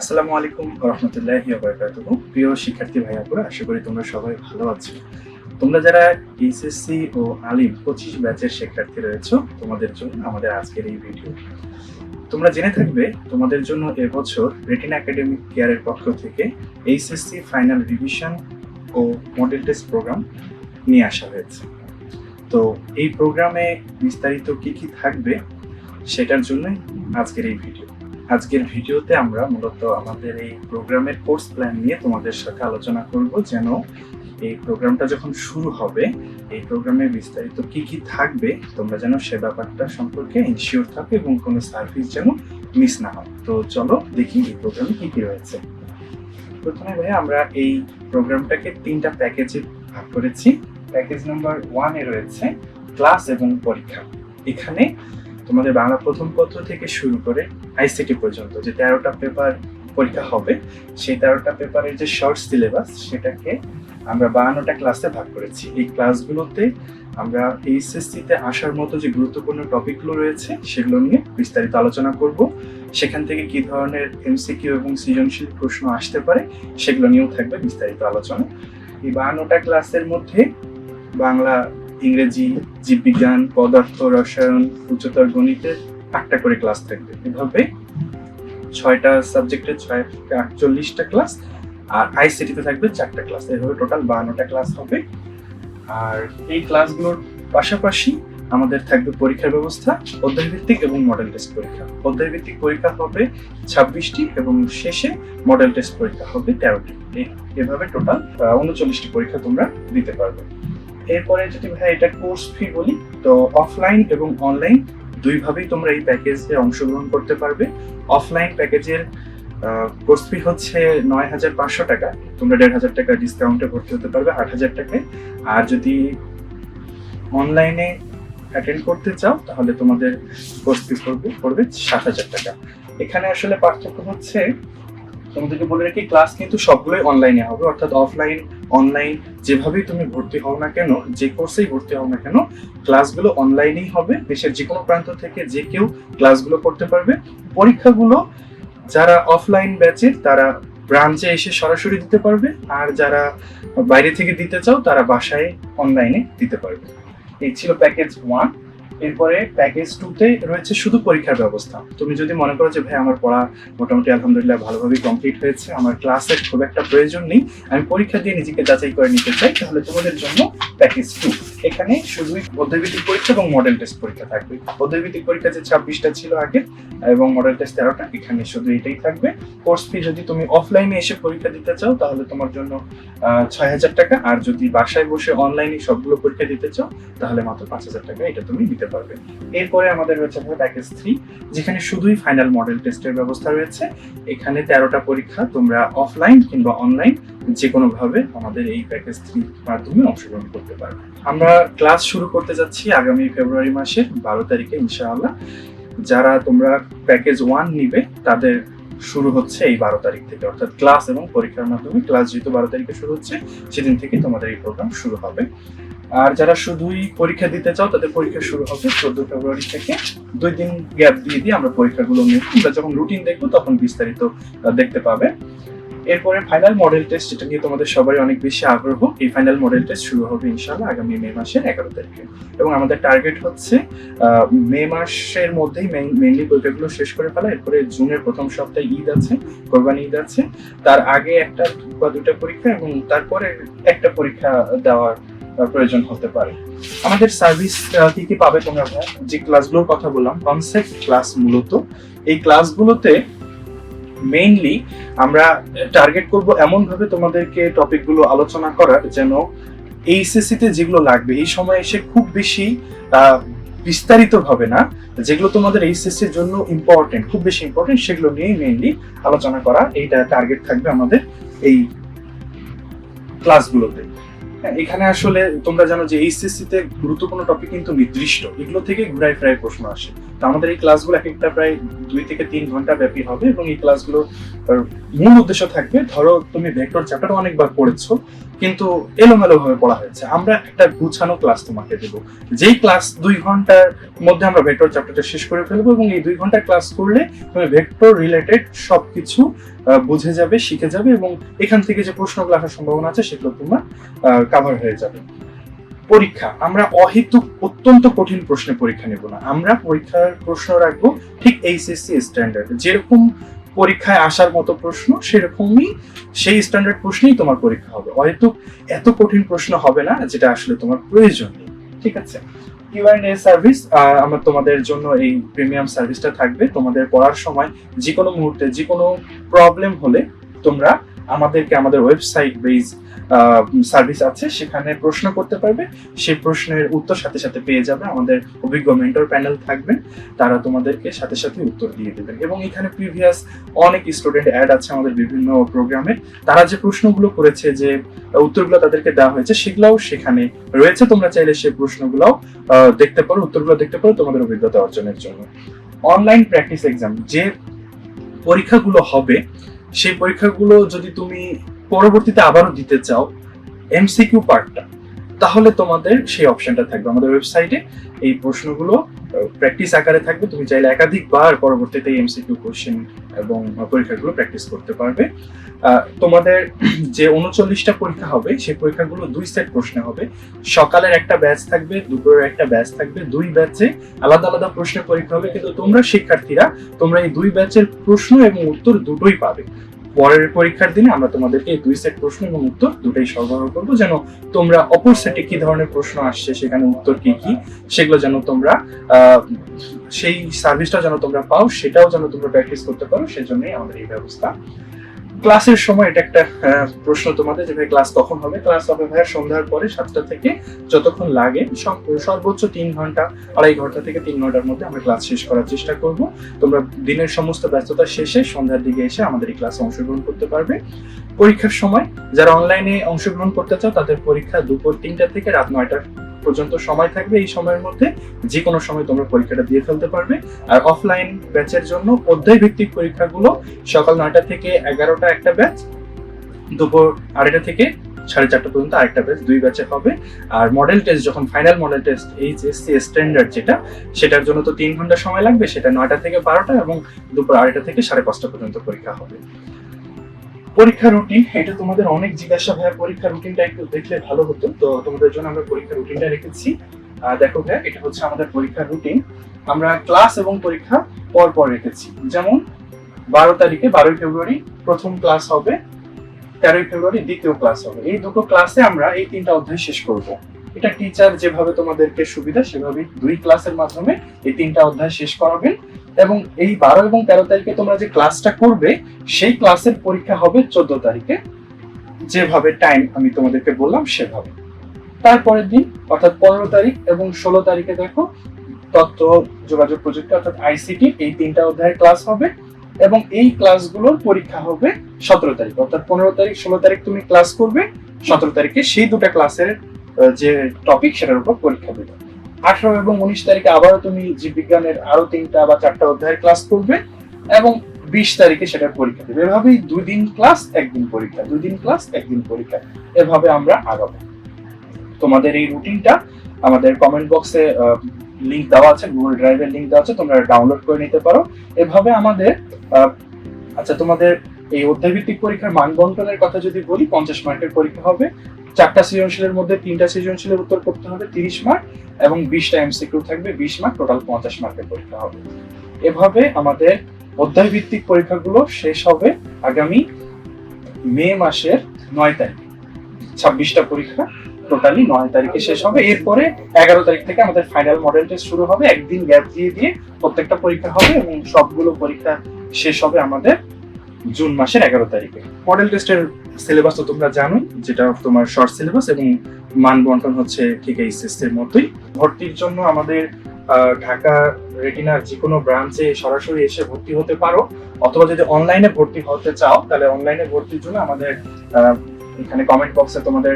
আসসালামু আলাইকুম রহমতুল্লাহি বারকাতুহু প্রিয় শিক্ষার্থী ভাইয়াপুরা, আশা করি তোমরা সবাই ভালো আছো। তোমরা যারা এইচএসসি ও আলিম পঁচিশ ব্যাচের শিক্ষার্থী রয়েছো, তোমাদের জন্য আমাদের আজকের এই ভিডিও। তোমরা জেনে থাকবে, তোমাদের জন্য এবছর রেটিনা একাডেমিক কেয়ারের পক্ষ থেকে এইচএসসি ফাইনাল রিভিশন ও মডেল টেস্ট প্রোগ্রাম নিয়ে আসা হয়েছে। তো এই প্রোগ্রামে বিস্তারিত কি কি থাকবে, সেটার জন্যই আজকের এই ভিডিও। আজকের ভিডিওতে আমরা মূলত আমাদের এই প্রোগ্রামের কোর্স প্ল্যান নিয়ে তোমাদের সাথে আলোচনা করব যেন এই প্রোগ্রামটা যখন শুরু হবে, এই প্রোগ্রামে বিস্তারিত কি কি থাকবে, তোমরা যেন সে ব্যাপারটা সম্পর্কে ইনশিওর থাকো এবং কোনো সার্ভিস যেন মিস না হয়। তো চলো দেখি এই প্রোগ্রামে কি কি রয়েছে। প্রথমে ভাই আমরা এই প্রোগ্রামটাকে তিনটা প্যাকেজে ভাগ করেছি। প্যাকেজ নাম্বার ওয়ানে রয়েছে ক্লাস এবং পরীক্ষা। এখানে তোমাদের বাংলা প্রথম পত্র থেকে শুরু করে আইসিটি পর্যন্ত যে তেরোটা পেপার পরীক্ষা হবে, সেই তেরোটা পেপারের যে শর্ট সিলেবাস সেটাকে আমরা বাহান্নটা ক্লাসে ভাগ করেছি। এই ক্লাসগুলোতে আমরা এইচএসসিতে আসার মতো যে গুরুত্বপূর্ণ টপিকগুলো রয়েছে, সেগুলো নিয়ে বিস্তারিত আলোচনা করব। সেখান থেকে কি ধরনের এমসিকিউ এবং সৃজনশীল প্রশ্ন আসতে পারে, সেগুলো নিয়েও থাকবে বিস্তারিত আলোচনা। এই বাহান্নটা ক্লাসের মধ্যে বাংলা ইংরেজি, জীববিজ্ঞান, পদার্থ, রসায়ন, উচ্চতর গণিতের আটটা করে ক্লাস থাকবে। এভাবে ছয়টা সাবজেক্টের ছয় আটচল্লিশটা ক্লাস আর আইসিটিতে থাকবে চারটা ক্লাস এভাবে টোটাল বাহান্নটা ক্লাস হবে। আর এই ক্লাসগুলোর পাশাপাশি আমাদের থাকবে পরীক্ষার ব্যবস্থা, অধ্যায়ভিত্তিক এবং মডেল টেস্ট পরীক্ষা। অধ্যায়ভিত্তিক পরীক্ষা হবে ছাব্বিশটি এবং শেষে মডেল টেস্ট পরীক্ষা হবে তেরোটি। এভাবে টোটাল উনচল্লিশটি পরীক্ষা তোমরা দিতে পারবে। এরপরে যদি ভাই এটা কোর্স ফি বলি, তো অফলাইন এবং অনলাইন দুইভাবেই তোমরা এই প্যাকেজে অংশগ্রহণ করতে পারবে। অফলাইন প্যাকেজের কোর্স ফি হচ্ছে নয় হাজার পাঁচশো টাকা। তোমরা দেড় হাজার টাকা ডিসকাউন্টে ভর্তি হতে পারবে আট হাজার টাকায়। আর যদি অনলাইনে অ্যাটেন্ড করতে চাও, তাহলে তোমাদের কোর্স ফি পড়বে পড়বে সাত হাজার টাকা। এখানে আসলে পার্থক্য হচ্ছে তোমাদেরকে বলে রাখি ক্লাস কিন্তু সবগুলোই অনলাইনে হবে, অর্থাৎ অফলাইন অনলাইন যেভাবেই তুমি ভর্তি হও না কেন, যে কোর্সেই ভর্তি হও না কেন ক্লাসগুলো অনলাইনেই হবে। দেশের যে কোনো প্রান্ত থেকে যে কেউ ক্লাসগুলো করতে পারবে। পরীক্ষাগুলো যারা অফলাইন ব্যাচের তারা ব্রাঞ্চে এসে সরাসরি দিতে পারবে, আর যারা বাইরে থেকে দিতে চাও, তারা বাসায় অনলাইনে দিতে পারবে। এই ছিল প্যাকেজ ওয়ান এরপরে প্যাকেজ টুতে রয়েছে শুধু পরীক্ষার ব্যবস্থা। তুমি যদি মনে করো যে, ভাই, আমার পড়া মোটামুটি আলহামদুলিল্লাহ ভালোভাবে কমপ্লিট হয়েছে, আমার ক্লাসের খুব একটা প্রয়োজন নেই, আমি পরীক্ষা দিয়ে নিজেকে যাচাই করে নিতে চাই, তাহলে তোমাদের জন্য প্যাকেজ টু এখানে শুধুই অধ্যায়ভিত্তিক পরীক্ষা এবং মডেল টেস্ট পরীক্ষা থাকবে। অধ্যায়ভিত্তিক পরীক্ষা যে ছাব্বিশটা ছিল আগে, এবং মডেল টেস্ট তেরোটা, এখানে শুধু এটাই থাকবে। কোর্স ফি যদি তুমি অফলাইনে এসে পরীক্ষা দিতে চাও, তাহলে তোমার জন্য ছয় হাজার টাকা, আর যদি বাসায় বসে অনলাইনে সবগুলো পরীক্ষা দিতে চাও, তাহলে মাত্র পাঁচ হাজার টাকা এটা তুমি দিতে পারবে। এরপরে আমাদের রয়েছে প্যাকেজ থ্রি যেখানে শুধুই ফাইনাল মডেল টেস্টের ব্যবস্থা রয়েছে। এখানে তেরোটা পরীক্ষা তোমরা অফলাইন কিংবা অনলাইন যে কোনো ভাবে আমাদের এই প্যাকেজ থ্রি মাধ্যমে অংশগ্রহণ করতে পারবে। আমরা ক্লাস শুরু করতে যাচ্ছি আগামী ফেব্রুয়ারি মাসের বারো তারিখে, ইনশাআল্লাহ। যারা তোমরা প্যাকেজ ওয়ান নিবে, তাদের শুরু হচ্ছে এই বারো তারিখ থেকে। অর্থাৎ ক্লাস এবং পরীক্ষার মাধ্যমে ক্লাস যেহেতু বারো তারিখে শুরু হচ্ছে, সেদিন থেকে তোমাদের এই প্রোগ্রাম শুরু হবে। আর যারা শুধুই পরীক্ষা দিতে চাও, তাদের পরীক্ষা শুরু হবে চোদ্দ ফেব্রুয়ারি থেকে। দুই দিন গ্যাপ দিয়ে দিয়ে আমরা পরীক্ষাগুলো নেব আমরা যখন রুটিন দেখব, তখন বিস্তারিত দেখতে পাবে। এরপরে ফাইনাল মডেল টেস্ট যেটা নিয়ে তোমাদের সবারই অনেক বেশি আগ্রহ, এই ফাইনাল মডেল টেস্ট শুরু হবে ইনশাল্লাহ আগামী মে মাসের এগারো তারিখে। এবং আমাদের টার্গেট হচ্ছে মে মাসের মধ্যেই মেইনলি পরীক্ষাগুলো শেষ করে ফেলা। এরপরে জুনের প্রথম সপ্তাহে ঈদ আছে, কোরবানি ঈদ আছে। তার আগে একটা বা দুটা পরীক্ষা এবং তারপরে একটা পরীক্ষা দেওয়ার প্রয়োজন হতে পারে। আমাদের সার্ভিস কি কি পাবে তোমরা? যে ক্লাসগুলোর কথা বললাম কনসেপ্ট ক্লাস মূলত। এই ক্লাসগুলোতে মেইনলি আমরা টার্গেট করব এমন ভাবে তোমাদেরকে টপিকগুলো আলোচনা করার যেন এইচএসসি তে যেগুলো লাগবে, এই সময় এসে খুব বেশি বিস্তারিত ভাবে না, যেগুলো তোমাদের এইচএসসি এর জন্য ইম্পর্টেন্ট খুব বেশি ইম্পর্টেন্ট সেগুলো নিয়েই মেইনলি আলোচনা করা, এইটা টার্গেট থাকবে আমাদের এই ক্লাসগুলোতে এখানে আসলে তোমরা জানো যে এইচএসসি তে গুরুত্বপূর্ণ টপিক কিন্তু নির্দিষ্ট। এগুলো থেকে ঘুরাই ফ্রাই প্রশ্ন আসে। আমাদের এই ক্লাসগুলো এক একটা প্রায় দুই থেকে তিন ঘণ্টা ব্যাপী হবে এবং এই ক্লাসগুলো মূল উদ্দেশ্য থাকবে, ধরো তুমি ভেক্টর চ্যাপ্টার অনেকবার পড়েছো, কিন্তু এলোমেলো ভাবে পড়া হয়েছে। আমরা একটা গুছানো ক্লাস তোমাকে দেবো। যেই ক্লাস দুই ঘণ্টার মধ্যে আমরা ভেক্টর চ্যাপ্টারটা শেষ করে ফেলব এবং এই দুই ঘণ্টা ক্লাস করলে তুমি ভেক্টর রিলেটেড সবকিছু বুঝে যাবে, শিখে যাবে এবং এখান থেকে যে প্রশ্নগুলো আসার সম্ভাবনা আছে সেগুলো তোমার কাভার হয়ে যাবে। পরীক্ষা। আমরা অহেতুক অত্যন্ত কঠিন প্রশ্নে পরীক্ষা নেব না। আমরা পরীক্ষার প্রশ্ন রাখব ঠিক এইচএসসি স্ট্যান্ডার্ড যেরকম পরীক্ষায় আসার মতো প্রশ্ন, সেরকমই সেই স্ট্যান্ডার্ড প্রশ্নেই তোমার পরীক্ষা হবে। অহেতুক এত কঠিন প্রশ্ন হবে না যেটা আসলে তোমার প্রয়োজন নেই। ঠিক আছে? কিউআরএ সার্ভিস আমার তোমাদের জন্য এই প্রিমিয়াম সার্ভিসটা থাকবে। তোমাদের পড়ার সময় যে কোনো মুহূর্তে যে কোনো প্রবলেম হলে তোমরা আমাদেরকে আমাদের ওয়েবসাইট বেস সার্ভিস আছে, সেখানে প্রশ্ন করতে পারবে। সেই প্রশ্নের উত্তর সাথে সাথে পেয়ে যাবে। আমাদের অভিজ্ঞ মেন্টর প্যানেল থাকবেন তারা তোমাদেরকে সাথে সাথে উত্তর দিয়ে দেবেন এবং এখানে প্রিভিয়াস অনেক স্টুডেন্ট অ্যাড আছে আমাদের বিভিন্ন প্রোগ্রামে তারা যে প্রশ্নগুলো করেছে, যে উত্তরগুলো তাদেরকে দেওয়া হয়েছে, সেগুলোও সেখানে রয়েছে। তোমরা চাইলে সেই প্রশ্নগুলোও দেখতে পারো, উত্তরগুলো দেখতে পারো তোমাদের অভিজ্ঞতা অর্জনের জন্য। অনলাইন প্র্যাকটিস এক্সাম যে পরীক্ষাগুলো হবে সেই পরীক্ষাগুলো যদি তুমি পরবর্তীতে আবারও দিতে চাও এমসিকিউ পার্টটা তাহলে তোমাদের সেই অপশনটা থাকবে। আমাদের ওয়েবসাইটে এই প্রশ্নগুলো প্র্যাকটিস আকারে থাকবে। তুমি চাইলে একাধিকবার পরবর্তীতে এমসিকিউ কোশ্চেন এবং পরীক্ষাগুলো প্র্যাকটিস করতে পারবে। তোমাদের যে উনচল্লিশটা পরীক্ষা হবে, সেই পরীক্ষাগুলো দুই সেট প্রশ্ন হবে। সকালের একটা ব্যাচ থাকবে, দুপুরের একটা ব্যাচ থাকবে। দুই ব্যাচে আলাদা আলাদা প্রশ্নের পরীক্ষা হবে, কিন্তু তোমরা শিক্ষার্থীরা, তোমরা এই দুই ব্যাচের প্রশ্ন এবং উত্তর দুটোই পাবে। পরের পরীক্ষার দিনে আমরা তোমাদেরকে দুই সেট প্রশ্ন এবং উত্তর দুটাই সরবরাহ করব, যেন তোমরা অপর সেটে কি ধরনের প্রশ্ন আসছে, সেখানে উত্তর কি কি, সেগুলো যেন তোমরা সেই সার্ভিসটা যেন তোমরা পাও, সেটাও যেন তোমরা প্র্যাকটিস করতে পারো, সেজন্যই আমাদের এই ব্যবস্থা ক্লাসের সময় এটা একটা প্রশ্ন তোমাদের যে ভাই ক্লাস কখন হবে? ক্লাস হবে ভাইয়া সন্ধ্যার পরে সাতটা থেকে যতক্ষণ লাগে সর্বোচ্চ তিন ঘণ্টা, আড়াই ঘণ্টা থেকে তিন ঘণ্টার মধ্যে আমরা ক্লাস শেষ করার চেষ্টা করব। তোমরা দিনের সমস্ত ব্যস্ততা শেষে সন্ধ্যার দিকে এসে আমাদের এই ক্লাসে অংশগ্রহণ করতে পারবে। পরীক্ষার সময়, যারা অনলাইনে অংশগ্রহণ করতে চাও, তাদের পরীক্ষা দুপুর তিনটা থেকে রাত নয়টা পর্যন্ত সময় থাকবে এই সময়ের মধ্যে। যে কোনো সময় তোমরা পরীক্ষাটা দিয়ে ফেলতে পারবে। আর অফলাইন ব্যাচের জন্য অধ্যায় ভিত্তিক পরীক্ষাগুলো সকাল নয়টা থেকে এগারোটা একটা ব্যাচ দুপুর আড়াইটা থেকে সাড়ে চারটা পর্যন্ত আরেকটা ব্যাচ দুই ব্যাচে হবে। আর মডেল টেস্ট যখন final model test HSC standard যেটা, সেটার জন্য তো তিন ঘণ্টা সময় লাগবে, সেটা নয়টা থেকে বারোটা এবং দুপুর আড়াইটা থেকে সাড়ে পাঁচটা পর্যন্ত পরীক্ষা হবে। পরীক্ষা রুটিন এটা তোমাদের অনেক জিজ্ঞাসা ভাইয়া, পরীক্ষা রুটিনটা একটু দেখলে ভালো হতো। তো তোমাদের জন্য আমরা পরীক্ষা রুটিনটা রেখেছি। দেখো ভাইয়া, এটা হচ্ছে আমাদের পরীক্ষার রুটিন আমরা ক্লাস এবং পরীক্ষা পর পর রেখেছি। যেমন, বারো তারিখে বারোই ফেব্রুয়ারি প্রথম ক্লাস হবে, তেরোই ফেব্রুয়ারি দ্বিতীয় ক্লাস হবে। এই দুটো ক্লাসে আমরা এই তিনটা অধ্যায় শেষ করব। এটা টিচার যেভাবে তোমাদেরকে সুবিধা সেভাবে দুই ক্লাসের মাধ্যমে এই তিনটা অধ্যায় শেষ করাবেন। এবং এই বারো এবং তেরো তারিখে তোমরা যে ক্লাসটা করবে, সেই ক্লাসের পরীক্ষা হবে চোদ্দ তারিখে। যেভাবে টাইম আমি তোমাদেরকে বললাম, সেভাবে। তারপরের দিন, অর্থাৎ পনেরো তারিখ এবং ষোলো তারিখে দেখো, তথ্য যোগাযোগ প্রযুক্তি, অর্থাৎ আইসিটি এই তিনটা অধ্যায়ের ক্লাস হবে। এবং এই ক্লাসগুলোর পরীক্ষা হবে সতেরো তারিখ, অর্থাৎ পনেরো তারিখ, ষোলো তারিখ তুমি ক্লাস করবে, সতেরো তারিখে সেই দুটো ক্লাসের যে টপিক সেটার উপর পরীক্ষা দেবে আঠারো এবং উনিশ তারিখে আবারও তুমি জীববিজ্ঞানের আরও তিনটা বা চারটা অধ্যায়ের ক্লাস করবে এবং বিশ তারিখে সেটার পরীক্ষা দেবে। এভাবেই দুই দিন ক্লাস একদিন পরীক্ষা। দুই দিন ক্লাস একদিন পরীক্ষা। এভাবে আমরা আগাবো। তোমাদের এই রুটিনটা আমাদের কমেন্ট বক্সে লিঙ্ক দেওয়া আছে গুগল ড্রাইভের লিঙ্ক দেওয়া আছে, তোমরা ডাউনলোড করে নিতে পারো। এভাবে আমাদের আচ্ছা তোমাদের এই অধ্যায়ভিত্তিক পরীক্ষার মান বন্টনের কথা যদি বলি, পঞ্চাশ মার্কের পরীক্ষা হবে। চারটা সৃজনশীলের মধ্যে তিনটা সৃজনশীলের উত্তর করতে হবে তিরিশ মার্ক এবং বিশটা এমসিকিউ থাকবে, বিশ মার্ক টোটাল পঞ্চাশ মার্কের পরীক্ষা হবে। এভাবে আমাদের অধ্যায় ভিত্তিক পরীক্ষাগুলো শেষ হবে আগামী মে মাসের নয় তারিখ। ছাব্বিশটা পরীক্ষা টোটালি নয় তারিখে শেষ হবে। এরপরে এগারো তারিখ থেকে আমাদের ফাইনাল মডেল টেস্ট শুরু হবে। একদিন গ্যাপ দিয়ে দিয়ে প্রত্যেকটা পরীক্ষা হবে এবং সবগুলো পরীক্ষা শেষ হবে আমাদের জুন মাসের এগারো তারিখে। মডেল টেস্টের সিলেবাস তো তোমরা জানো যেটা তোমার শর্ট সিলেবাস এবং মান বন্টন হচ্ছে ঠিক এই সিস্টেমের মতোই। ভর্তির জন্য আমাদের ঢাকা, রেটিনার যে কোনো ব্রাঞ্চে সরাসরি এসে ভর্তি হতে পারো। অথবা যদি অনলাইনে ভর্তি হতে চাও, তাহলে অনলাইনে ভর্তির জন্য আমাদের এখানে কমেন্ট বক্সে তোমাদের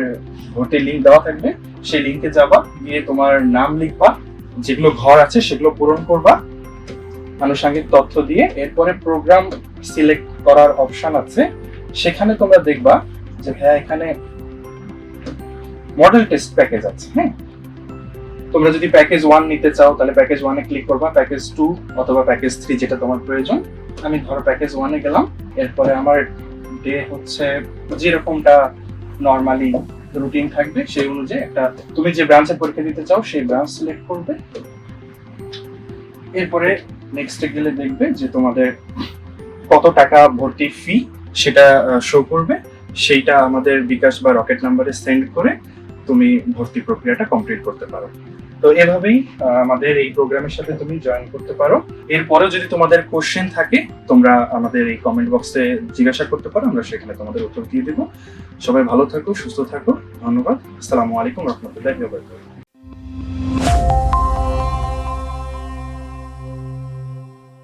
ভর্তির লিঙ্ক দেওয়া থাকবে। সেই লিঙ্কে যাবা, গিয়ে তোমার নাম লিখবা, যেগুলো ঘর আছে সেগুলো পূরণ করবা। আনুষঙ্গিক তথ্য দিয়ে এরপরে প্রোগ্রাম সিলেক্ট করার অপশন আছে। সেখানে তোমরা দেখবা যে হ্যাঁ এখানে মডেল টেস্ট প্যাকেজ আছে হ্যাঁ? তোমরা যদি প্যাকেজ ওয়ান নিতে চাও, তাহলে প্যাকেজ ওয়ানে ক্লিক করবা প্যাকেজ টু অথবা প্যাকেজ থ্রি যেটা তোমার প্রয়োজন। আমি ধরো প্যাকেজ ওয়ানে গেলাম, এরপরে আমার ডে হচ্ছে যেরকমটা নর্মালি রুটিন থাকবে, সেই অনুযায়ী একটা তুমি যে ব্রাঞ্চে পরীক্ষা দিতে চাও, সেই ব্রাঞ্চ সিলেক্ট করবে। এরপরে নেক্সটে গেলে দেখবে যে তোমাদের কত টাকা ভর্তি ফি সেটা শো করবে। সেইটা আমাদের বিকাশ বা রকেট নাম্বারে সেন্ড করে তুমি ভর্তি প্রক্রিয়াটা কমপ্লিট করতে পারো। তো এভাবেই আমাদের এই প্রোগ্রামের সাথে তুমি জয়েন করতে পারো। এরপরেও যদি তোমাদের কোশ্চেন থাকে, তোমরা আমাদের এই কমেন্ট বক্সে জিজ্ঞাসা করতে পারো, আমরা সেখানে তোমাদের উত্তর দিয়ে দেবো। সবাই ভালো থাকো, সুস্থ থাকো। ধন্যবাদ। আসসালামু আলাইকুম রহমতুল্লাহ